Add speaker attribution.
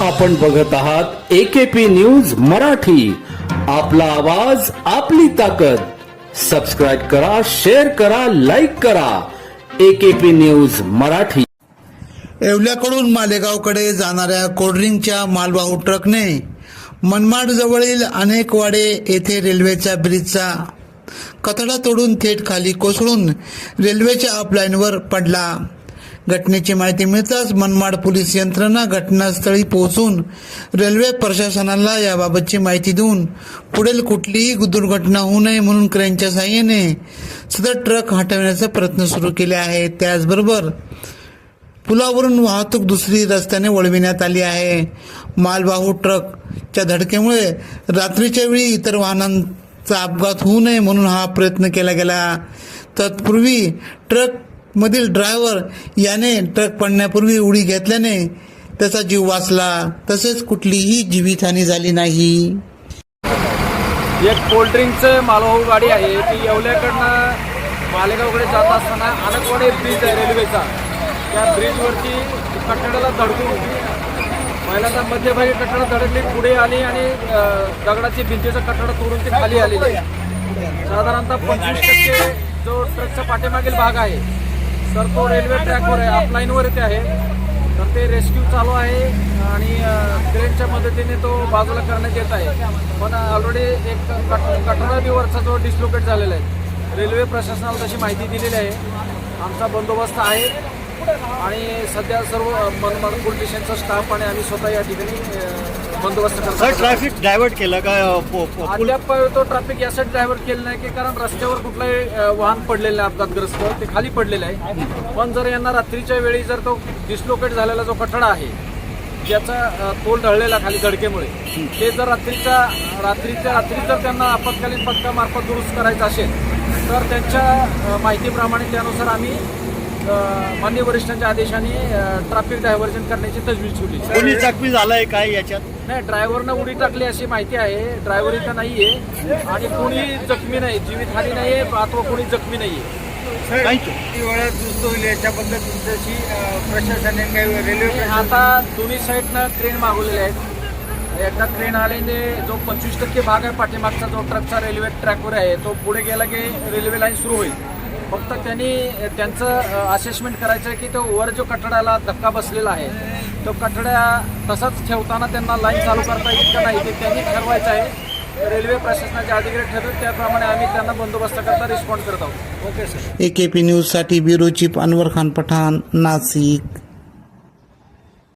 Speaker 1: आपण बघत आहात एकेपी न्यूज मराठी. आपला आवाज आपली ताकद. सबस्क्राईब करा शेअर करा लाईक करा. AKP news Marathi.
Speaker 2: येवल्याकडून मालेगावकडे जाणाऱ्या कोल्ड्रिंकच्या मालवाहू ट्रकने मनमाड जवळील अनेक वाडे येथे रेल्वेच्या ब्रिजचा कथडा तोडून थेट खाली कोसळून रेल्वेच्या अपलाईनवर पडला. घटनेची माहिती मिळताच मनमाड पोलीस यंत्रणा घटनास्थळी पोहोचून रेल्वे प्रशासनाला याबाबतची माहिती देऊन पुढील कुठलीही दुर्घटना होऊ नये म्हणून क्रेनच्या साह्याने सदर ट्रक हटवण्याचा प्रयत्न सुरू केले आहे त्याचबरोबर पुलावरून वाहतूक दुसरी रस्त्याने वळविण्यात आली आहे. मालवाहू ट्रकच्या धडकेमुळे रात्रीच्या वेळी इतर वाहनांचा अपघात होऊ नये म्हणून हा प्रयत्न केला गेला. तत्पूर्वी ट्रक मधील ड्रायव्हर याने ट्रक पडण्यापूर्वी उडी घेतल्याने त्याचा जीव वाचला. तसेच कुठलीही जीवितहानी झाली नाही.
Speaker 3: एक कोल्ड्रिंकचं मालवाहू गाडी आहे. ती येवल्याकडनं मालेगावकडे जात असताना अनकवाडे ब्रिज आहे रेल्वेचा त्या ब्रिजवरती कठड्याला धडकून पहिल्यांदा मध्यभागी कठडा धडकली पुढे आली आणि दगडाची भिंतीचा कठडा तोडून ती खाली आलेली. साधारणतः पंचवीस टक्के जो ट्रकचा पाठीमागील भाग आहे तर तो रेल्वे ट्रॅकवर आहे. अपलाईनवर येते आहे. तर ते रेस्क्यू चालू आहे आणि क्रेनच्या मदतीने तो बाजूला करण्यात येत आहे. पण ऑलरेडी एक कट कटोराबीवरचा जो डिस्लोकेट झालेला आहे. रेल्वे प्रशासनाला तशी माहिती दिलेली आहे. आमचा बंदोबस्त आहे. आणि सध्या सर्व मनमाड पोलीस स्टेशनचा स्टाफ आणि आम्ही स्वतः या ठिकाणी बंदोबस्त
Speaker 4: सर
Speaker 3: करतो
Speaker 4: ट्रॅफिक डायव्हर्ट केलं का अ, पो- पो- पूल
Speaker 3: अद्याप तो ट्रॅफिक यासाठी ड्रायव्हर केलं नाही की कारण रस्त्यावर कुठलंही अ, वाहन पडलेलं नाही अपघातग्रस्त ते खाली पडलेलं आहे. पण जर यांना रात्रीच्या वेळी जर तो डिस्लोकेट झालेला जो कठडा आहे ज्याचा अ, तोल ढळलेला खाली धडकेमुळे ते जर रात्रीच्या रात्रीच्या रात्री जर त्यांना आपत्कालीन पथकामार्फत दुरुस्त करायचं असेल तर त्यांच्या अ, माहितीप्रमाणे त्यानुसार आम्ही मान्य वरिष्ठांच्या आदेशाने ट्रॅफिक डायव्हर्जन करण्याची तजवीज ठेवली
Speaker 4: कोणी जखमी झालाय काय याच्यात?
Speaker 3: नाही ड्रायव्हरनं उडी टाकली अशी माहिती आहे. ड्रायव्हर इथं नाहीये. आणि कोणी जखमी नाही जीवितहानी नाहीये अथवा कोणी जखमी नाहीये.
Speaker 5: वेळात दुरुस्त होईल याच्याबद्दल तुमच्याशी अ, प्रशासनाने काही रेल्वे
Speaker 3: आता दोन्ही साईडनं क्रेन मागवलेले आहेत. एकदा क्रेन आल्याने जो पंचवीस टक्के भाग आहे पाठीमागचा जो ट्रकचा रेल्वे ट्रॅकवर आहे तो पुढे गेला की रेल्वे लाईन सुरू होईल. फक्त त्यांनी त्यांचं असेसमेंट करायचं आहे की तो वर जो कठड्याला धक्का बसलेला आहे तो कठड्या तसाच ठेवताना त्यांना लाईन चालू करता येईल का नाही ते त्यांनी ठरवायचं आहे. रेल्वे प्रशासनाचे अधिकारी ठरवतील त्याप्रमाणे आम्ही त्यांना बंदोबस्त करता रिस्पॉन्ड करत आहोत. ओके सर
Speaker 2: एकेपी न्यूजसाठी ब्युरो चीफ अनवर खान पठाण नाशिक.